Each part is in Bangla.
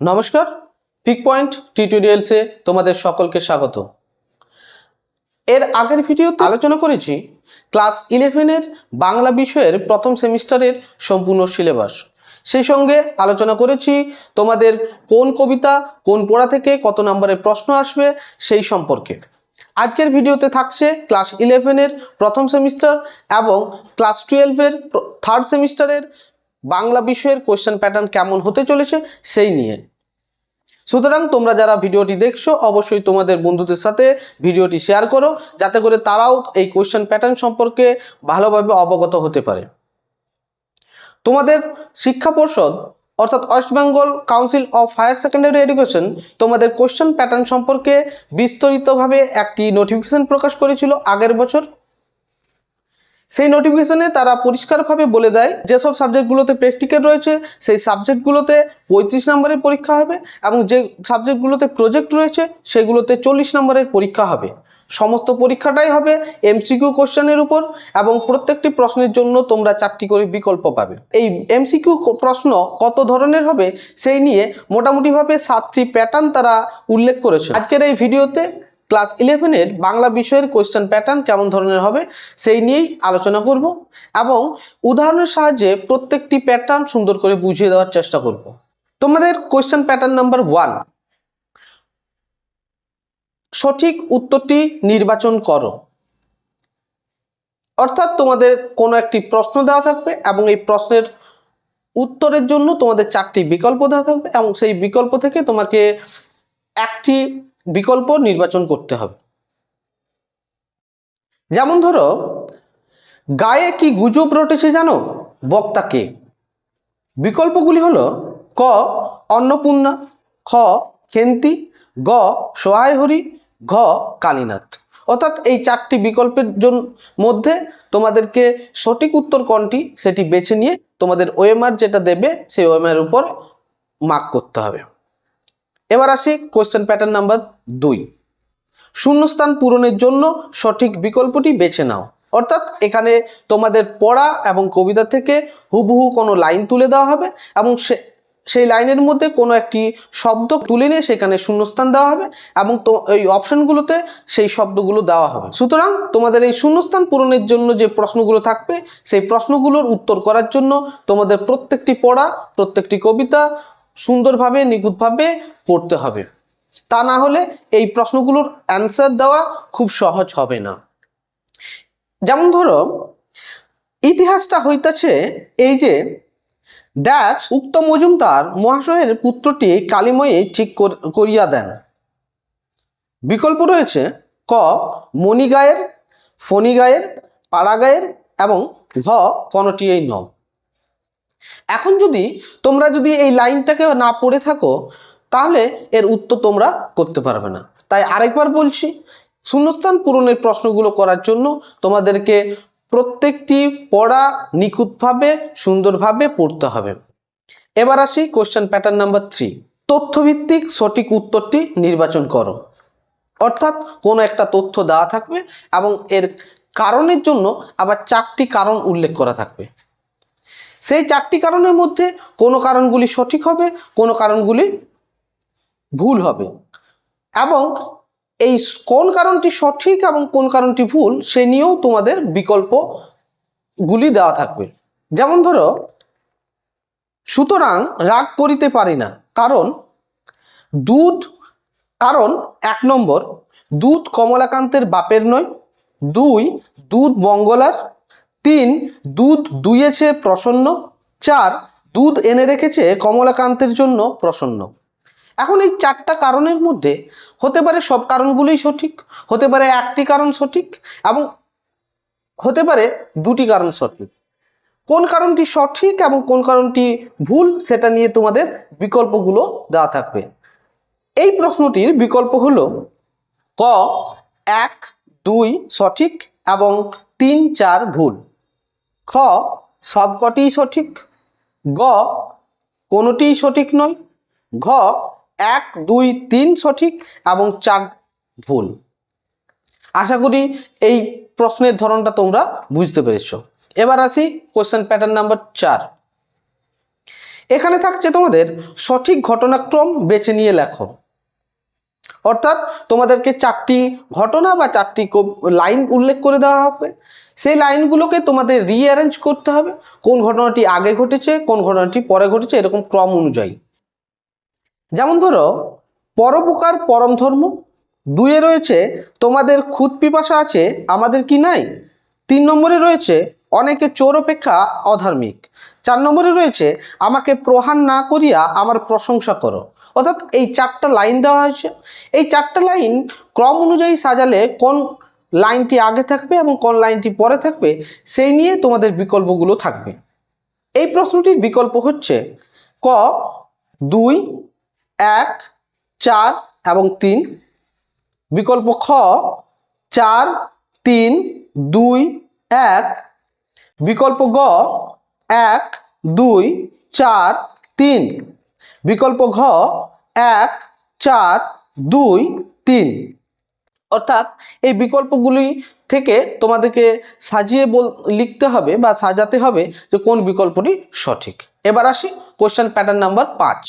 নমস্কার পিক পয়েন্ট টিউটোরিয়ালসে তোমাদের সকলকে স্বাগত। এর আগের ভিডিওতে আলোচনা করেছি ক্লাস ইলেভেনের বাংলা বিষয়ের প্রথম সেমিস্টারের সম্পূর্ণ সিলেবাস। সেই সঙ্গে আলোচনা করেছি তোমাদের কোন কবিতা কোন পড়া থেকে কত নম্বরের প্রশ্ন আসবে সেই সম্পর্কে। আজকের ভিডিওতে থাকছে ক্লাস ইলেভেনের প্রথম সেমিস্টার এবং ক্লাস টুয়েলভের থার্ড সেমিস্টারের বাংলা বিষয়ের কোয়েশ্চেন প্যাটার্ন কেমন হতে চলেছে সেই নিয়ে। সুতরাং তোমরা যারা ভিডিওটি দেখছ, অবশ্যই তোমাদের বন্ধুদের সাথে ভিডিওটি শেয়ার করো, যাতে করে তারাও এই কোয়েশ্চেন প্যাটার্ন সম্পর্কে ভালোভাবে অবগত হতে পারে। তোমাদের শিক্ষা পর্ষদ, অর্থাৎ West Bengal Council of Higher Secondary Education, তোমাদের কোশ্চেন প্যাটার্ন সম্পর্কে বিস্তারিতভাবে একটি নোটিফিকেশন প্রকাশ করেছিল আগের বছর। সেই নোটিফিকেশনে তারা পরিষ্কারভাবে বলে দেয় যেসব সাবজেক্টগুলোতে প্র্যাকটিক্যাল রয়েছে, সেই সাবজেক্টগুলোতে পঁয়ত্রিশ নম্বরের পরীক্ষা হবে এবং যে সাবজেক্টগুলোতে প্রজেক্ট রয়েছে, সেগুলোতে চল্লিশ নম্বরের পরীক্ষা হবে। সমস্ত পরীক্ষাটাই হবে এমসিকিউ কোশ্চেনের উপর এবং প্রত্যেকটি প্রশ্নের জন্য তোমরা চারটি করে বিকল্প পাবে। এই এমসিকিউ প্রশ্ন কত ধরনের হবে, সেই নিয়ে মোটামুটিভাবে সাতটি প্যাটার্ন তারা উল্লেখ করেছে। আজকের এই ভিডিওতে ক্লাস ইলেভেনের বাংলা বিষয়ের কোয়েশ্চেন প্যাটার্ন কেমন ধরনের হবে সেই নিয়েই আলোচনা করব এবং উদাহরণের সাহায্যে প্রত্যেকটি প্যাটার্ন সুন্দর করে বুঝিয়ে দেওয়ার চেষ্টা করব। তোমাদের কোয়েশ্চেন প্যাটার্ন নাম্বার ওয়ান। সঠিক উত্তরটি নির্বাচন করো। অর্থাৎ তোমাদের কোনো একটি প্রশ্ন দেওয়া থাকবে এবং এই প্রশ্নের উত্তরের জন্য তোমাদের চারটি বিকল্প দেওয়া থাকবে এবং সেই বিকল্প থেকে তোমাকে একটি বিকল্প নির্বাচন করতে হবে। যেমন ধরো, গায়ে কি গুজব রটেছে জানো? বক্তাকে বিকল্পগুলি হলো, ক, অন্নপূর্ণা, খ, খেন্তি, গ সহায় হরি ঘ, কালীনাথ। অর্থাৎ এই চারটি বিকল্পের জন্য মধ্যে তোমাদেরকে সঠিক উত্তর কোনটি সেটি বেছে নিয়ে তোমাদের ওএমআর যেটা দেবে, সেই ওএমআর উপর মার্ক করতে হবে। এবার আসি কোয়েশ্চেন প্যাটার্ন নাম্বার দুই। শূন্যস্থান পূরণের জন্য সঠিক বিকল্পটি বেছে নাও। অর্থাৎ এখানে তোমাদের পড়া এবং কবিতা থেকে হুবহু কোনো লাইন তুলে দেওয়া হবে এবং সে, সেই লাইনের মধ্যে কোনো একটি শব্দ তুলে নিয়ে সেখানে শূন্যস্থান দেওয়া হবে এবং তো, এই অপশানগুলোতে সেই শব্দগুলো দেওয়া হবে। সুতরাং তোমাদের এই শূন্যস্থান পূরণের জন্য যে প্রশ্নগুলো থাকবে, সেই প্রশ্নগুলোর উত্তর করার জন্য তোমাদের প্রত্যেকটি পড়া, প্রত্যেকটি কবিতা সুন্দরভাবে, নিখুঁতভাবে পড়তে হবে। তা না হলে এই প্রশ্নগুলোর অ্যান্সার দেওয়া খুব সহজ হবে না। যেমন ধরো, ইতিহাসটা হইতাছে এই যে ড্যাশ উক্ত মজুমদার মহাশয়ের পুত্রটি কালিময়ে ঠিক কর- করিয়া দেন। বিকল্প রয়েছে, ক, মণিগায়ের, ফণিগায়ের, পাড়াগায়ের এবং ঘ কোনটি এই ন এখন যদি তোমরা যদি এই লাইনটাকে না পড়ে থাকো, তাহলে এর উত্তর তোমরা করতে পারবে না। তাই আরেকবার বলছি, শূন্যস্থান পূরণের প্রশ্নগুলো করার জন্য তোমাদেরকে প্রত্যেকটি পড়া নিখুঁতভাবে, সুন্দরভাবে পড়তে হবে। এবার আসি কোশ্চেন প্যাটার্ন নাম্বার থ্রি তথ্যভিত্তিক সঠিক উত্তরটি নির্বাচন করো। অর্থাৎ কোনো একটা তথ্য দেওয়া থাকবে এবং এর কারণের জন্য আবার চারটি কারণ উল্লেখ করা থাকবে। সেই চারটি কারণের মধ্যে কোনো কারণগুলি সঠিক হবে, কোনো কারণগুলি ভুল হবে। এবং এই কোন কারণটি সঠিক এবং কোন কারণটি ভুল, সে নিয়েও তোমাদের বিকল্পগুলি দেওয়া থাকবে। যেমন ধরো, সুতরাং রাগ করিতে পারি না, কারণ দুধ, কারণ এক নম্বর, দুধ কমলাকান্তের বাপের নয়, দুই, দুধ মঙ্গলার তিন, দুধ দুইয়েছে প্রসন্ন, চার, দুধ এনে রেখেছে কমলাকান্তের জন্য প্রসন্ন। এখন এই চারটা কারণের মধ্যে হতে পারে সব কারণগুলোই সঠিক, হতে পারে একটি কারণ সঠিক এবং হতে পারে দুটি কারণ সঠিক। কোন কারণটি সঠিক এবং কোন কারণটি ভুল সেটা নিয়ে তোমাদের বিকল্পগুলো দেওয়া থাকবে। এই প্রশ্নটির বিকল্প হলো ক, এক, দুই সঠিক এবং তিন, চার ভুল। খ সবকটিই সঠিক। গ কোনোটিই সঠিক নয়। ঘ এক, দুই, তিন সঠিক এবং চার ভুল। আশা করি এই প্রশ্নের ধরনটা তোমরা বুঝতে পেরেছ। এবার আসি কোশ্চেন প্যাটার্ন নাম্বার চার। এখানে থাকছে তোমাদের সঠিক ঘটনাক্রম বেছে নিয়ে লেখো। অর্থাৎ তোমাদেরকে চারটি ঘটনা বা চারটি লাইন উল্লেখ করে দেওয়া হবে। সেই লাইনগুলোকে তোমাদের রিঅ্যারেঞ্জ করতে হবে। কোন ঘটনাটি আগে ঘটেছে, কোন ঘটনাটি পরে ঘটেছে, এরকম ক্রম অনুযায়ী। যেমন ধরো, পরোপকার পরম ধর্ম। দুয়ে রয়েছে, তোমাদের খুদ পিপাসা আছে, আমাদের কি নাই? তিন নম্বরে রয়েছে, অনেকে চোর অপেক্ষা অধার্মিক। চার নম্বরে রয়েছে, আমাকে প্রহার না করিয়া আমার প্রশংসা করো। অর্থাৎ এই চারটা লাইন দেওয়া হয়েছে। এই চারটা লাইন ক্রম অনুযায়ী সাজালে কোন লাইনটি আগে থাকবে এবং কোন লাইনটি পরে থাকবে, সেই নিয়ে তোমাদের বিকল্পগুলো থাকবে। এই প্রশ্নটির বিকল্প হচ্ছে ক, দুই, এক, চার এবং তিন। বিকল্প খ, চার, তিন, দুই, এক। বিকল্প গ, এক, দুই, চার, তিন। বিকল্প ঘ, এক, চার, দুই, তিন। অর্থাৎ এই বিকল্পগুলি থেকে তোমাদেরকে সাজিয়ে বল, লিখতে হবে বা সাজাতে হবে যে কোন বিকল্পটি সঠিক। এবার আসি কোশ্চেন প্যাটার্ন নাম্বার পাঁচ।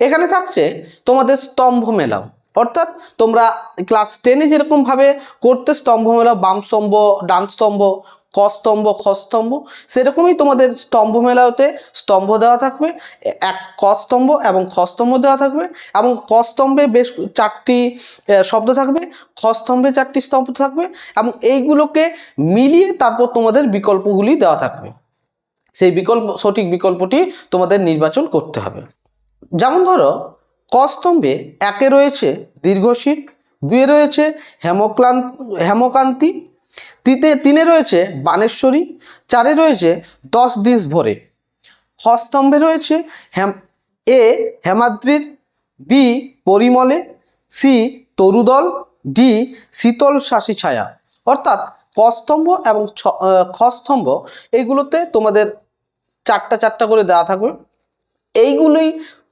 এখানে থাকছে তোমাদের স্তম্ভ মেলাও। অর্থাৎ তোমরা ক্লাস টেনে যেরকমভাবে করতে স্তম্ভ মেলাও, বাম স্তম্ভ, ডান স্তম্ভ ক খস্তম্ভ, সেরকমই তোমাদের স্তম্ভ মেলাওতে স্তম্ভ দেওয়া থাকবে। এক ক স্তম্ভ এবং খস্তম্ভ দেওয়া থাকবে এবং ক স্তম্ভে বেশ চারটি শব্দ থাকবে। খস্তম্ভে চারটি স্তম্ভ থাকবে এবং এইগুলোকে মিলিয়ে তারপর তোমাদের বিকল্পগুলি দেওয়া থাকবে। সেই বিকল্প, সঠিক বিকল্পটি তোমাদের নির্বাচন করতে হবে। যেমন ধরো ক স্তম্ভে একে রয়েছে দীর্ঘশীত দুয়ে রয়েছে হেমক্লান্ত হেমকান্তি তিতে, তিনে রয়েছে বানেশ্বরী, চারে রয়েছে দশ দিস ভরে। খ স্তম্ভে রয়েছে হেম, এ হেমাদ্রির, বি পরিমলে, সি তরুদল, ডি শীতল শাসি ছায়া। অর্থাৎ ক স্তম্ভ এবং খ স্তম্ভ, এইগুলোতে তোমাদের চারটা চারটা করে দেওয়া থাকবে। এইগুলোই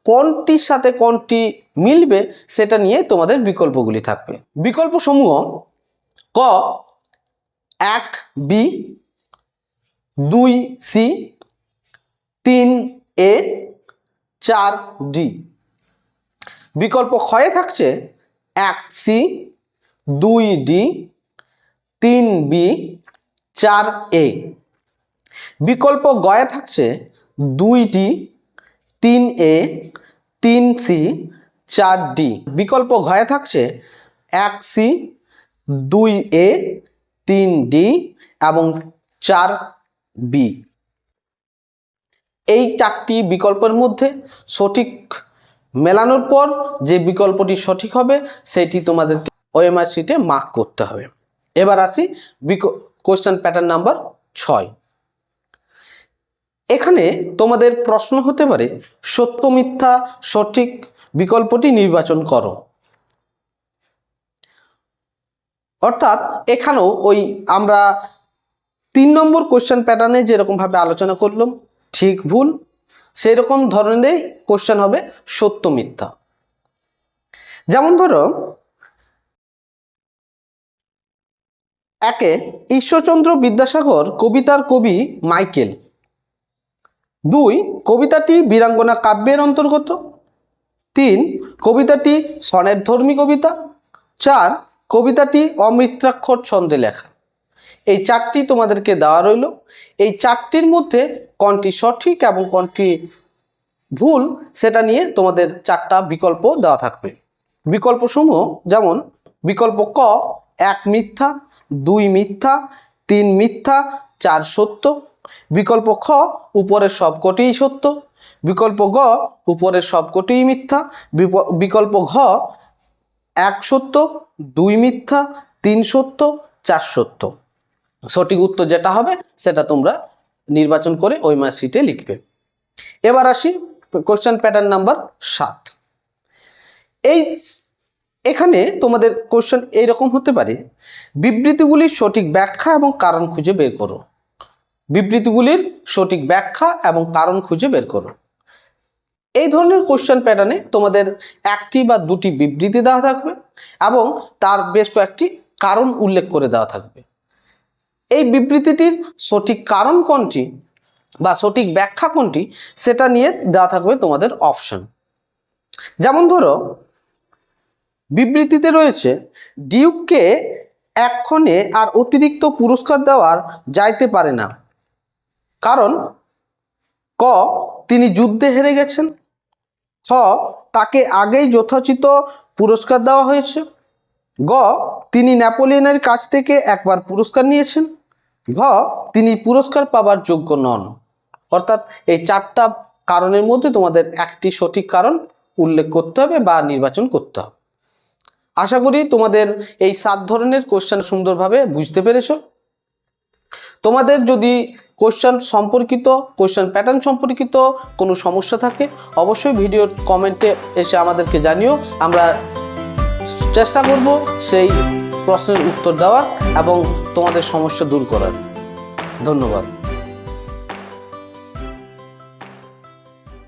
কোনটির সাথে কোনটি মিলবে, সেটা নিয়ে তোমাদের বিকল্পগুলি থাকবে। বিকল্প সমূহ ক এক বি, দুই সি, তিন এ, চার ডি। বিকল্প ক্ষয়ে থাকছে এক সি, দুই ডি, তিন বি, চার এ। বিকল্প গয়ে থাকছে দুই ডি, তিন এ, তিন সি, চার ডি। বিকল্প ঘয়ে থাকছে এক সি, দুই এ তিন ডি এবং চার বি এই চারটি বিকল্পের মধ্যে সঠিক মেলানোর পর যে বিকল্পটি সঠিক হবে, সেটি তোমাদেরকে ওএমআর শিটে মার্ক করতে হবে। এবার আসি কোশ্চেন প্যাটার্ন নাম্বার ছয়। এখানে তোমাদের প্রশ্ন হতে পারে, সত্য মিথ্যা সঠিক বিকল্পটি নির্বাচন করো। অর্থাৎ এখানেও ওই আমরা তিন নম্বর কোশ্চেন প্যাটার্নে যেরকমভাবে আলোচনা করলাম, ঠিক ভুল সেই রকম ধরনেরই কোশ্চেন হবে সত্য মিথ্যা। যেমন ধরো, একে ঈশ্বরচন্দ্র বিদ্যাসাগর কবিতার কবি মাইকেল। দুই, কবিতাটি বীরাঙ্গনা কাব্যের অন্তর্গত। তিন, কবিতাটি সনের ধর্মী কবিতা। চার কবিতাটি অমৃত্রাক্ষর ছন্দে লেখা। এই চারটি তোমাদেরকে দেওয়া রইল। এই চারটির মধ্যে কোনটি সঠিক এবং কোনটি ভুল সেটা নিয়ে তোমাদের চারটা বিকল্প দেওয়া থাকবে। বিকল্পসমূহ যেমন, বিকল্প ক, এক মিথ্যা, দুই মিথ্যা, তিন মিথ্যা, চার সত্য। বিকল্প খ উপরের সবকটিই সত্য। বিকল্প গ উপরের সবকটিই মিথ্যা। বিকল্প ঘ এক সত্য, দুই মিথ্যা, তিন সত্য, চার সত্য। সঠিক উত্তর যেটা হবে, সেটা তোমরা নির্বাচন করে ওই মাস শিটে লিখবে। এবার আসি কোশ্চেন প্যাটার্ন নাম্বার সাত। এই এখানে তোমাদের কোশ্চেন এইরকম হতে পারে, বিবৃতিগুলির সঠিক ব্যাখ্যা এবং কারণ খুঁজে বের করো। বিবৃতিগুলির সঠিক ব্যাখ্যা এবং কারণ খুঁজে বের করো। এই ধরনের কোশ্চেন প্যাটার্নে তোমাদের একটি বা দুটি বিবৃতি দেওয়া থাকবে এবং তার বেশ কয়েকটি কারণ উল্লেখ করে দেওয়া থাকবে। এই বিবৃতিটির সঠিক কারণ কোনটি বা সঠিক ব্যাখ্যা কোনটি সেটা নিয়ে দেওয়া থাকবে তোমাদের অপশন যেমন ধরো, বিবৃতিতে রয়েছে, ডিউককে এক্ষণে আর অতিরিক্ত পুরস্কার দেওয়ার যাইতে পারে না। কারণ, ক, তিনি যুদ্ধে হেরে গেছেন। খ তাকে আগেই যথোচিত পুরস্কার দেওয়া হয়েছে। গ, তিনি ন্যাপোলিয়নের কাছ থেকে একবার পুরস্কার নিয়েছেন। ঘ, তিনি পুরস্কার পাবার যোগ্য নন। অর্থাৎ এই চারটা কারণের মধ্যে তোমাদের একটি সঠিক কারণ উল্লেখ করতে হবে বা নির্বাচন করতে হবে। আশা করি তোমাদের এই সাত ধরনের কোশ্চেন সুন্দরভাবে বুঝতে পেরেছ। তোমাদের যদি কোশ্চেন সম্পর্কিত কোশ্চেন প্যাটার্ন সম্পর্কিত কোনো সমস্যা থাকে, অবশ্যই ভিডিওর কমেন্টে এসে আমাদেরকে জানিও। আমরা চেষ্টা করব সেই প্রশ্নের উত্তর দেওয়ার এবং তোমাদের সমস্যা দূর করার। ধন্যবাদ।